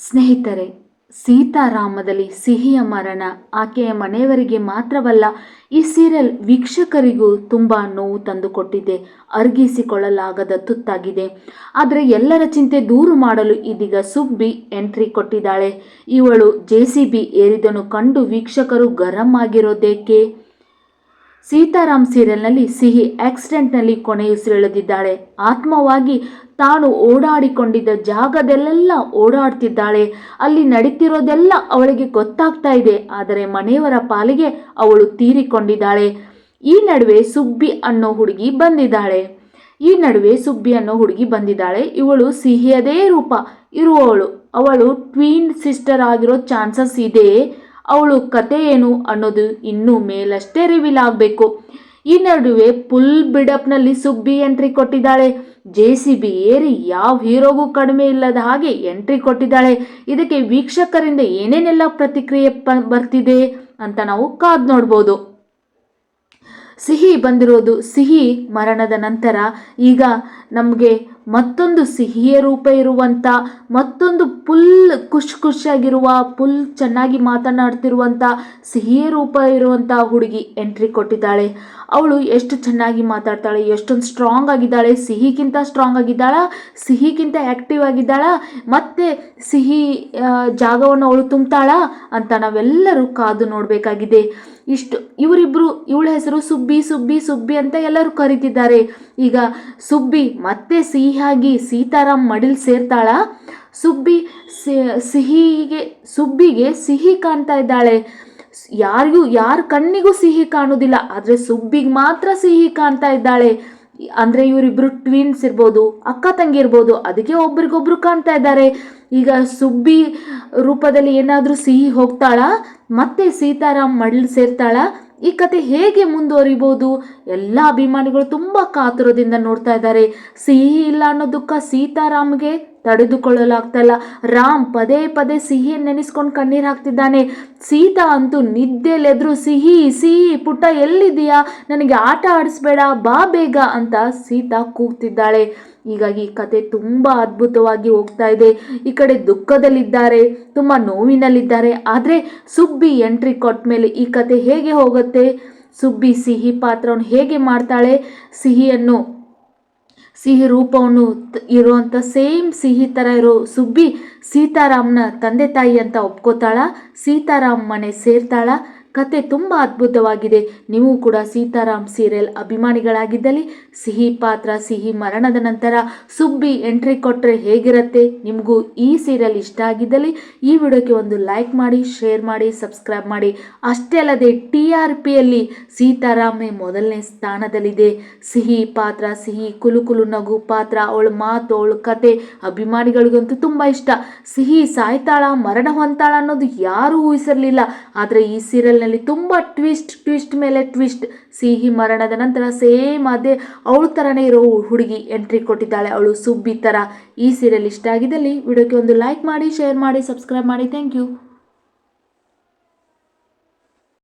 ಸ್ನೇಹಿತರೆ, ಸೀತಾರಾಮದಲ್ಲಿ ಸಿಹಿಯ ಮರಣ ಆಕೆಯ ಮನೆಯವರಿಗೆ ಮಾತ್ರವಲ್ಲ, ಈ ಸೀರಿಯಲ್ ವೀಕ್ಷಕರಿಗೂ ತುಂಬ ನೋವು ತಂದುಕೊಟ್ಟಿದೆ, ಅರ್ಗಿಸಿಕೊಳ್ಳಲಾಗದ ತುತ್ತಾಗಿದೆ. ಆದರೆ ಎಲ್ಲರ ಚಿಂತೆ ದೂರು ಮಾಡಲು ಇದೀಗ ಸುಬ್ಬಿ ಎಂಟ್ರಿ ಕೊಟ್ಟಿದ್ದಾಳೆ. ಇವಳು ಜೆ ಸಿ ಬಿ ಏರಿದನು ಕಂಡು ವೀಕ್ಷಕರು ಗರಂ ಆಗಿರೋದೇಕೆ? ಸೀತಾರಾಮ್ ಸೀರಿಯಲ್ನಲ್ಲಿ ಸಿಹಿ ಆಕ್ಸಿಡೆಂಟ್ನಲ್ಲಿ ಕೊನೆಯುಸಿರೆಳೆದಿದ್ದಾಳೆ ಆತ್ಮವಾಗಿ ತಾನು ಓಡಾಡಿಕೊಂಡಿದ್ದ ಜಾಗದಲ್ಲೆಲ್ಲ ಓಡಾಡ್ತಿದ್ದಾಳೆ. ಅಲ್ಲಿ ನಡೀತಿರೋದೆಲ್ಲ ಅವಳಿಗೆ ಗೊತ್ತಾಗ್ತಾ ಇದೆ. ಆದರೆ ಮನೆಯವರ ಪಾಲಿಗೆ ಅವಳು ತೀರಿಕೊಂಡಿದ್ದಾಳೆ. ಈ ನಡುವೆ ಸುಬ್ಬಿ ಅನ್ನೋ ಹುಡುಗಿ ಬಂದಿದ್ದಾಳೆ. ಈ ನಡುವೆ ಸುಬ್ಬಿ ಅನ್ನೋ ಹುಡುಗಿ ಬಂದಿದ್ದಾಳೆ. ಇವಳು ಸಿಹಿಯದೇ ರೂಪ ಇರುವವಳು. ಅವಳು ಟ್ವೀನ್ ಸಿಸ್ಟರ್ ಆಗಿರೋ ಚಾನ್ಸಸ್ ಇದೆ. ಅವಳು ಕತೆ ಏನು ಅನ್ನೋದು ಇನ್ನೂ ಮೇಲಷ್ಟೇ ರಿವೀಲ್ ಆಗಬೇಕು ಈ ನಡುವೆ ಫುಲ್ ಬಿಡಪ್ನಲ್ಲಿ ಸುಬ್ಬಿ ಎಂಟ್ರಿ ಕೊಟ್ಟಿದ್ದಾಳೆ. ಜೆ ಸಿ ಬಿ ಏರಿ ಯಾವ ಹೀರೋಗೂ ಕಡಿಮೆ ಇಲ್ಲದ ಹಾಗೆ ಎಂಟ್ರಿ ಕೊಟ್ಟಿದ್ದಾಳೆ. ಇದಕ್ಕೆ ವೀಕ್ಷಕರಿಂದ ಏನೇನೆಲ್ಲ ಪ್ರತಿಕ್ರಿಯೆ ಬರ್ತಿದೆ ಅಂತ ನಾವು ಕಾದ್ ನೋಡ್ಬೋದು. ಸಿಹಿ ಬಂದಿರೋದು ಸಿಹಿ ಮರಣದ ನಂತರ ಈಗ ನಮಗೆ ಮತ್ತೊಂದು ಸಿಹಿಯ ರೂಪ ಇರುವಂಥ ಮತ್ತೊಂದು ಫುಲ್ ಖುಷ್ ಖುಷಿಯಾಗಿರುವ ಫುಲ್ ಚೆನ್ನಾಗಿ ಮಾತನಾಡ್ತಿರುವಂಥ ಸಿಹಿಯ ರೂಪ ಇರುವಂಥ ಹುಡುಗಿ ಎಂಟ್ರಿ ಕೊಟ್ಟಿದ್ದಾಳೆ. ಅವಳು ಎಷ್ಟು ಚೆನ್ನಾಗಿ ಮಾತಾಡ್ತಾಳೆ, ಎಷ್ಟೊಂದು ಸ್ಟ್ರಾಂಗ್ ಆಗಿದ್ದಾಳೆ, ಸಿಹಿಗಿಂತ ಸ್ಟ್ರಾಂಗ್ ಆಗಿದ್ದಾಳ, ಸಿಹಿಗಿಂತ ಆ್ಯಕ್ಟಿವ್ ಆಗಿದ್ದಾಳ, ಮತ್ತೆ ಸಿಹಿ ಜಾಗವನ್ನು ಅವಳು ತುಂಬ್ತಾಳ ಅಂತ ನಾವೆಲ್ಲರೂ ಕಾದು ನೋಡಬೇಕಾಗಿದೆ. ಇಷ್ಟು ಇವರಿಬ್ಬರು ಇವಳ ಹೆಸರು ಸುಬ್ಬಿ ಸುಬ್ಬಿ ಸುಬ್ಬಿ ಅಂತ ಎಲ್ಲರೂ ಕರೀತಿದ್ದಾರೆ. ಈಗ ಸುಬ್ಬಿ ಮತ್ತೆ ಸಿಹಿಯಾಗಿ ಸೀತಾರಾಮ್ ಮಡಿಲ್ ಸೇರ್ತಾಳ. ಸುಬ್ಬಿ ಸಿಹಿಗೆ, ಸುಬ್ಬಿಗೆ ಸಿಹಿ ಕಾಣ್ತಾ ಇದ್ದಾಳೆ. ಯಾರಿಗೂ, ಯಾರ ಕಣ್ಣಿಗೂ ಸಿಹಿ ಕಾಣುವುದಿಲ್ಲ ಆದರೆ ಸುಬ್ಬಿಗೆ ಮಾತ್ರ ಸಿಹಿ ಕಾಣ್ತಾ ಇದ್ದಾಳೆ. ಅಂದರೆ ಇವರಿಬ್ರು ಟ್ವಿನ್ಸ್ ಇರ್ಬೋದು, ಅಕ್ಕ ತಂಗಿ ಇರ್ಬೋದು, ಅದಕ್ಕೆ ಒಬ್ರಿಗೊಬ್ರು ಕಾಣ್ತಾ ಇದ್ದಾರೆ. ಈಗ ಸುಬ್ಬಿ ರೂಪದಲ್ಲಿ ಏನಾದರೂ ಸಿಹಿ ಹೋಗ್ತಾಳ? ಮತ್ತೆ ಸೀತಾರಾಮ್ ಮಡ್ಲ್ ಸೇರ್ತಾಳ? ಈ ಕತೆ ಹೇಗೆ ಮುಂದುವರಿಬೋದು ಎಲ್ಲ ಅಭಿಮಾನಿಗಳು ತುಂಬ ಕಾತುರದಿಂದ ನೋಡ್ತಾ ಇದ್ದಾರೆ. ಸಿಹಿ ಇಲ್ಲ ಅನ್ನೋ ದುಃಖ ಸೀತಾರಾಮ್ಗೆ ತಡೆದುಕೊಳ್ಳಲಾಗ್ತಲ್ಲ. ರಾಮ್ ಪದೇ ಪದೇ ಸಿಹಿಯನ್ನು ನೆನೆಸ್ಕೊಂಡು ಕಣ್ಣೀರು ಹಾಕ್ತಿದ್ದಾನೆ. ಸೀತಾ ಅಂತೂ ನಿದ್ದೆಲೆದ್ರು, ಸಿಹಿ ಸಿಹಿ, ಪುಟ್ಟ ಎಲ್ಲಿದೆಯಾ ನನಗೆ ಆಟ ಆಡಿಸ್ಬೇಡ, ಬಾ ಬೇಗ ಅಂತ ಸೀತಾ ಕೂಗ್ತಿದ್ದಾಳೆ. ಹೀಗಾಗಿ ಕತೆ ತುಂಬ ಅದ್ಭುತವಾಗಿ ಹೋಗ್ತಾ ಇದೆ. ಈ ಕಡೆ ದುಃಖದಲ್ಲಿದ್ದಾರೆ, ತುಂಬ ನೋವಿನಲ್ಲಿದ್ದಾರೆ. ಆದರೆ ಸುಬ್ಬಿ ಎಂಟ್ರಿ ಕೊಟ್ಟ ಮೇಲೆ ಈ ಕತೆ ಹೇಗೆ ಹೋಗುತ್ತೆ? ಸುಬ್ಬಿ ಸಿಹಿ ಪಾತ್ರವನ್ನು ಹೇಗೆ ಮಾಡ್ತಾಳೆ? ಸಿಹಿಯನ್ನು ಸಿಹಿ ರೂಪವನ್ನು ಇರುವಂಥ ಸೇಮ್ ಸಿಹಿ ಥರ ಇರೋ ಸುಬ್ಬಿ ಸೀತಾರಾಮ್ನ ತಂದೆ ತಾಯಿ ಅಂತ ಒಪ್ಕೋತಾಳ. ಸೀತಾರಾಮ್ ಮನೆ ಸೇರ್ತಾಳ. ಕತೆ ತುಂಬ ಅದ್ಭುತವಾಗಿದೆ. ನೀವು ಕೂಡ ಸೀತಾರಾಮ್ ಸೀರಿಯಲ್ ಅಭಿಮಾನಿಗಳಾಗಿದ್ದಲ್ಲಿ ಸಿಹಿ ಪಾತ್ರ, ಸಿಹಿ ಮರಣದ ನಂತರ ಸುಬ್ಬಿ ಎಂಟ್ರಿ ಕೊಟ್ಟರೆ ಹೇಗಿರುತ್ತೆ? ನಿಮಗೂ ಈ ಸೀರಿಯಲ್ ಇಷ್ಟ ಆಗಿದ್ದಲ್ಲಿ ಈ ವಿಡಿಯೋಕ್ಕೆ ಒಂದು ಲೈಕ್ ಮಾಡಿ, ಶೇರ್ ಮಾಡಿ, ಸಬ್ಸ್ಕ್ರೈಬ್ ಮಾಡಿ. ಅಷ್ಟೇ ಅಲ್ಲದೆ ಟಿ ಆರ್ ಪಿಯಲ್ಲಿ ಸೀತಾರಾಮೇ ಮೊದಲನೇ ಸ್ಥಾನದಲ್ಲಿದೆ. ಸಿಹಿ ಪಾತ್ರ, ಸಿಹಿ ಕುಲುಕುಲು ಕುಲು ನಗು ಪಾತ್ರ, ಅವಳು ಮಾತು, ಅವಳ ಕತೆ ಅಭಿಮಾನಿಗಳಿಗಂತೂ ತುಂಬ ಇಷ್ಟ. ಸಿಹಿ ಸಾಯ್ತಾಳ, ಮರಣ ಹೊಂತಾಳ ಅನ್ನೋದು ಯಾರೂ ಊಹಿಸಿರಲಿಲ್ಲ. ಆದರೆ ಈ ಸೀರಿಯಲ್ ನಲ್ಲಿ ತುಂಬ ಟ್ವಿಸ್ಟ್ ಟ್ವಿಸ್ಟ್ ಮೇಲೆ ಟ್ವಿಸ್ಟ್ ಸಿಹಿ ಮರಣದ ನಂತರ ಸೇಮ್ ಅದೇ ಅವಳ ಥರನೇ ಇರೋ ಹುಡುಗಿ ಎಂಟ್ರಿ ಕೊಟ್ಟಿದ್ದಾಳೆ. ಅವಳು ಸುಬ್ಬಿ ಥರ ಈ ಸೀರಿಯಲ್ ಇಷ್ಟ ಆಗಿದ್ದಲ್ಲಿ ವಿಡಿಯೋಕ್ಕೆ ಒಂದು ಲೈಕ್ ಮಾಡಿ ಶೇರ್ ಮಾಡಿ ಸಬ್ಸ್ಕ್ರೈಬ್ ಮಾಡಿ. Thank you